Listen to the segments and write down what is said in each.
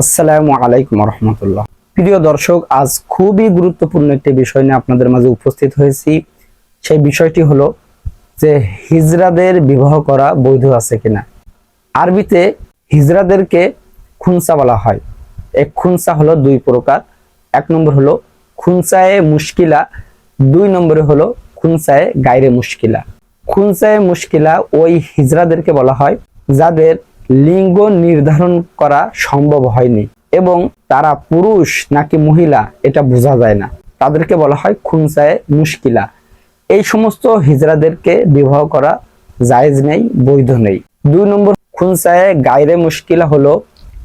আসসালামু আলাইকুম রহমতুল্লাহ। প্রিয় দর্শক, আজ খুবই গুরুত্বপূর্ণ একটি বিষয় নিয়ে আপনাদের মাঝে উপস্থিত হয়েছি। সেই বিষয়টি হলো যে হিজরাদের বিবাহ করা বৈধ আছে কিনা। আরবিতে হিজরাদেরকে খুনসা বলা হয়। এক খুনসা হলো দুই প্রকার। এক নম্বর হলো খুনসায়ে মুশকিলা, দুই নম্বরে হলো খুনসায়ে গায়রে মুশকিলা। খুনসায়ে মুশকিলা ওই হিজরাদেরকে বলা হয়, যাদের লিঙ্গ নির্ধারণ করা সম্ভব হয়নি এবং তারা পুরুষ নাকি মহিলা এটা বোঝা যায় না। তাদেরকে বলা হয় খুনসায়ে মুশকিলা। এই সমস্ত হিজরাদেরকে বিবাহ করা জায়েজ নেই, বৈধ নেই। দুই নম্বর খুনসায়ে গায়রে মুশকিলা হলো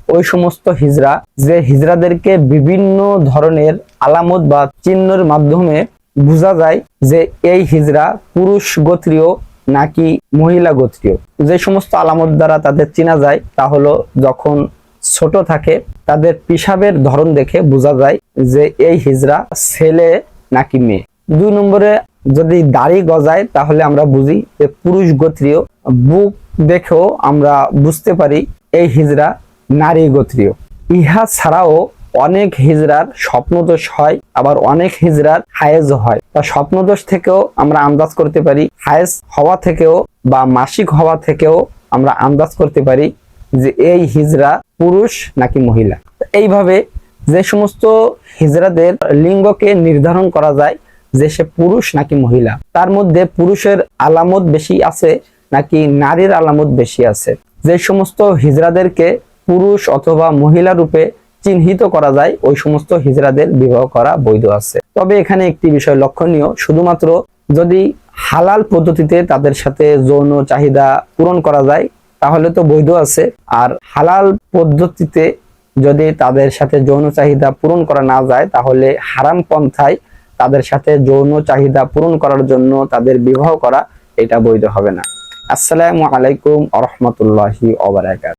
ওই সমস্ত হিজরা যে হিজরাদেরকে বিভিন্ন ধরনের আলামত বা চিহ্নের মাধ্যমে বোঝা যায় যে এই হিজরা পুরুষ গোত্রীয় নাকি মহিলা গোত্রীয় যে সমস্ত আলামত দ্বারা তাদের চেনা যায়, তা হলো যখন ছোট থাকে, তাদের পিসাবের ধরন দেখে বোঝা যায় যে এই হিজরা ছেলে নাকি মেয়ে। দুই নম্বরে, যদি দাড়ি গজায়, তাহলে আমরা বুঝি যে পুরুষ গোত্রীয়, বুক দেখেও আমরা বুঝতে পারি এই হিজরা নারী গোত্রীয়। ইহা ছাড়াও অনেক হিজরার স্বপ্নদোষ হয়, আবার অনেক হিজরার হায়েজ হয়। তা স্বপ্নদোষ থেকেও আমরা আন্দাজ করতে পারি, হায়েজ হওয়া থেকেও বা মাসিক হওয়া থেকেও আমরা আন্দাজ করতে পারি যে এই হিজরা পুরুষ নাকি মহিলা। এইভাবে যে সমস্ত হিজরাদের লিঙ্গকে নির্ধারণ করা যায় যে সে পুরুষ নাকি মহিলা, তার মধ্যে পুরুষের আলামত বেশি আছে নাকি নারীর আলামত বেশি আছে। যে সমস্ত হিজরাদেরকে পুরুষ অথবা মহিলা রূপে চিহ্নিত করা যায়, ওই সমস্ত হিজরাদের বিবাহ করা বৈধ আছে। তবে এখানে একটি বিষয় লক্ষণীয়, শুধুমাত্র যদি হালাল পদ্ধতিতে তাদের সাথে যৌন চাহিদা পূরণ করা যায়, তাহলে তো বৈধ আছে। আর হালাল পদ্ধতিতে যদি তাদের সাথে যৌন চাহিদা পূরণ করা না যায়, তাহলে হারাম পন্থায় তাদের সাথে যৌন চাহিদা পূরণ করার জন্য তাদের বিবাহ করা, এটা বৈধ হবে না। আসসালামু আলাইকুম আ রহমতুল্লাহি